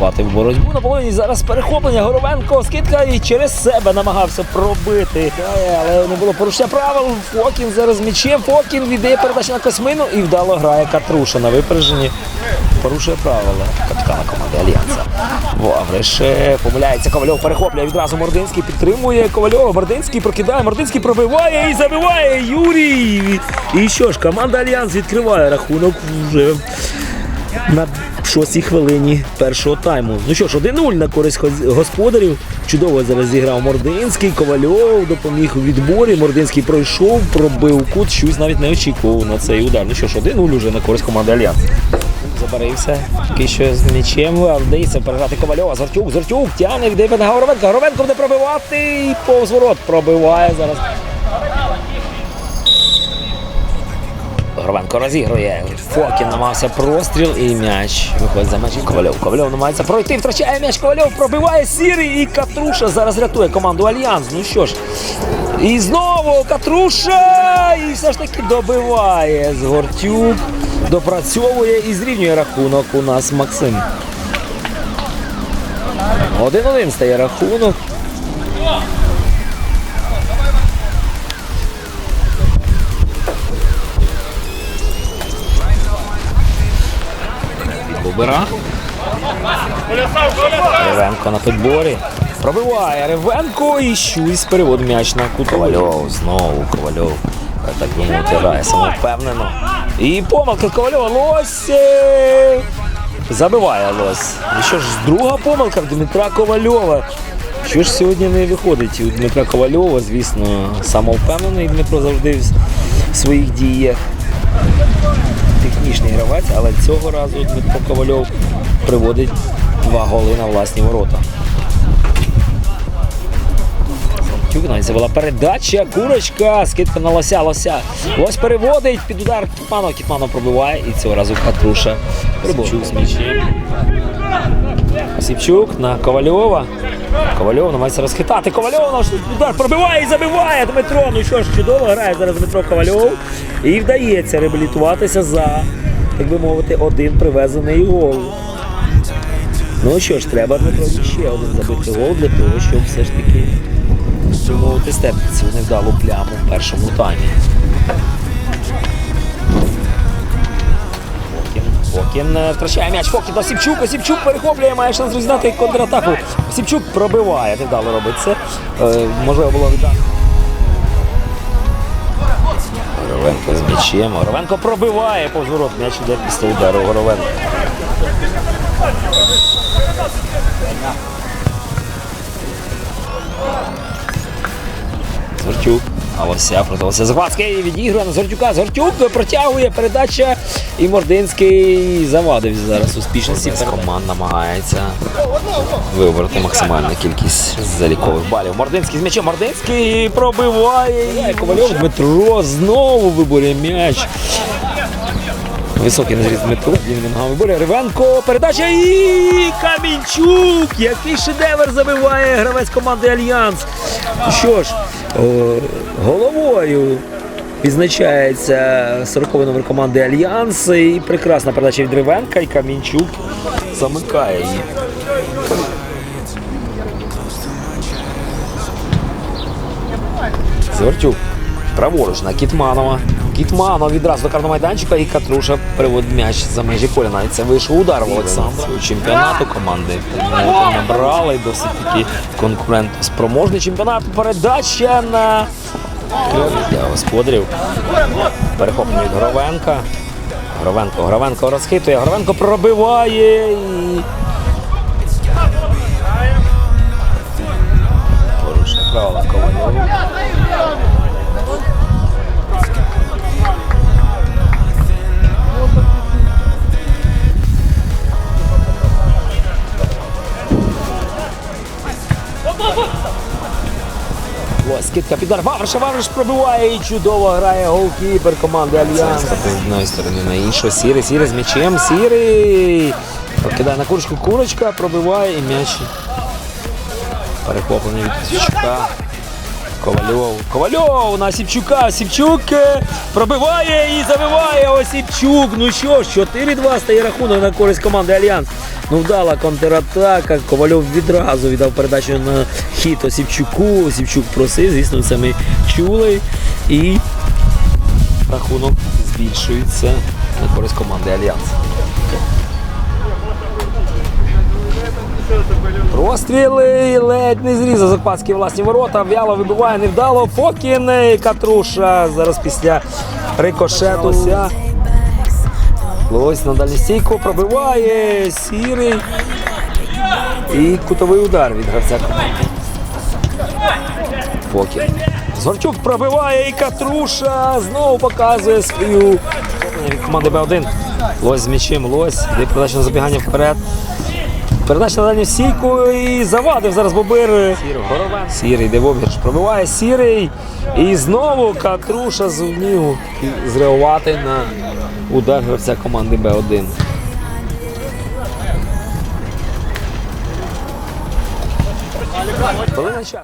вступати в боротьбу. На половині зараз перехоплення. Горовенко скидка і через себе намагався пробити. Але не було порушення правил. Фокін зараз м'ячем. Фокін віддає передачу на Космину і вдало грає Катруша на випередженні. Порушує правила капітана команди Альянса. Вавриш помиляється. Ковальов перехоплює відразу Мординський. Підтримує Ковальова. Мординський прокидає. Мординський пробиває і забиває Юрій. І що ж, команда Альянс відкриває рахунок вже на шостій хвилині першого тайму. Ну що ж, 1-0 на користь господарів. Чудово зараз зіграв Мординський, Ковальов допоміг у відборі. Мординський пройшов, пробив кут, щось навіть не очікував на цей удар. Ну що ж, 1-0 уже на користь команди Альянс. Забарився, поки що з м'ячем, а вдається переграти Ковальова. Зартюк, Зартюк тягне, віддає на Горовенка. Горовенко буде пробивати і повз пробиває зараз. Горовенко розігрує. Фокін намагався простріл і м'яч. Виходить за м'яч. Ковальов. Ковальов намагається пройти, втрачає м'яч. Ковальов пробиває сірий і Катруша зараз рятує команду Альянс. Ну що ж. І знову Катруша! І все ж таки добиває Згортюк. Допрацьовує і зрівнює рахунок у нас Максим. 1-1 стає рахунок. Бубера. Ревенко на підборі. Пробиває Ревенко і щусь переводить м'яч на кут. Ковальов. Знову Ковальов. Так би мовити, самовпевнено. І помилка Ковальова. Лось. е, Забиває Лось. І що ж, друга помилка Дмитра Ковальова. Що ж сьогодні не виходить у Дмитра Ковальова, звісно, самовпевнений Дмитро завжди в своїх діях технічний гравець, але цього разу Дмитро Ковальов приводить два голи на власні ворота. Це була передача, курочка, скидка на лося, лося. Лось переводить під удар Кітманов, Кітманов пробиває і цього разу Катруша. З. Сівчук на Ковальова. Ковальов намагається розхитати. Ковальов удар пробиває і забиває Дмитро. Ну що ж, чудово грає зараз Дмитро Ковальов. І вдається реабілітуватися за, так би мовити, один привезений гол. Ну що ж, треба Дмитро ще один забити гол для того, щоб все ж таки мовити, степити цю невдалу пляму в першому таймі. Фокін е, втрачає м'яч. Фокін до Сівчук. Сівчук перехоплює, має шанс розігнати контратаку. Сівчук пробиває, невдало робить це. Е, можливо було віддати. Горовенко з м'ячем. Горовенко пробиває повз. М'яч іде після удару Горовенко. Зортюк. А Лося продалося Захватський відігрує на Зортюка. Зортюк протягує передача. І Мординський завадив зараз успішності. Команд намагається вибрати максимальну кількість залікових балів. Мординський з м'ячем. Мординський пробиває. І Ковальов Дмитро знову виборює м'яч. Високий назріз Дмитро, він вимагав виборює. Ривенко, передача і Камінчук! Який шедевр забиває гравець команди Альянс. Що ж, головою відзначається 40-й номер команди Альянс. І прекрасна передача від Ривенка, і Камінчук замикає її. Звертюк. Праворуч на Кітманова. Кітманов відразу до карного майданчика і Катруша приводить м'яч за межі поля. Навіть це вийшов удар в Олександру. Чемпіонату команди набрали досить таки конкурентоспроможний чемпіонат. Передача на для господарів. Перехоплення від Гровенка. Гровенко, Гровенко розхитує, Гровенко пробиває і. Скидка під удар. Вавриш, Вавриш пробиває і чудово грає голкіпер команди Альянс. З одної сторони на іншу. Сірий, сірий з м'ячем. Сірий. Покидає на курочку. Курочка пробиває і м'яч. Перехоплення від Свічука. Ковальов. Ковальов на Сіпчука. Сіпчук е, пробиває і забиває Осіпчук. Ну що ж, 4-2 стає рахунок на користь команди Альянс. Ну вдала контратака. Ковальов відразу віддав передачу на хід Осіпчуку. Осіпчук просив, звісно, це ми чули. І рахунок збільшується на користь команди Альянс. Розстріли ледь не зрізав Закпатські власні ворота. В'яло вибиває невдало. Фокін і Катруша. Зараз після рикошету. ся. Лось на дальню стійку пробиває. Сірий. І кутовий удар від гравця команди. Фокін. Згорчук пробиває і Катруша знову показує свою команди Б1. Лось з м'ячем, Лось. Йде передача на забігання вперед. Передача на дальню сійку і завадив зараз Бобир. Сірий йде в. Пробиває сірий. І знову Катруша зумів зреагувати на удар гравця команди Б1. Хвилина час.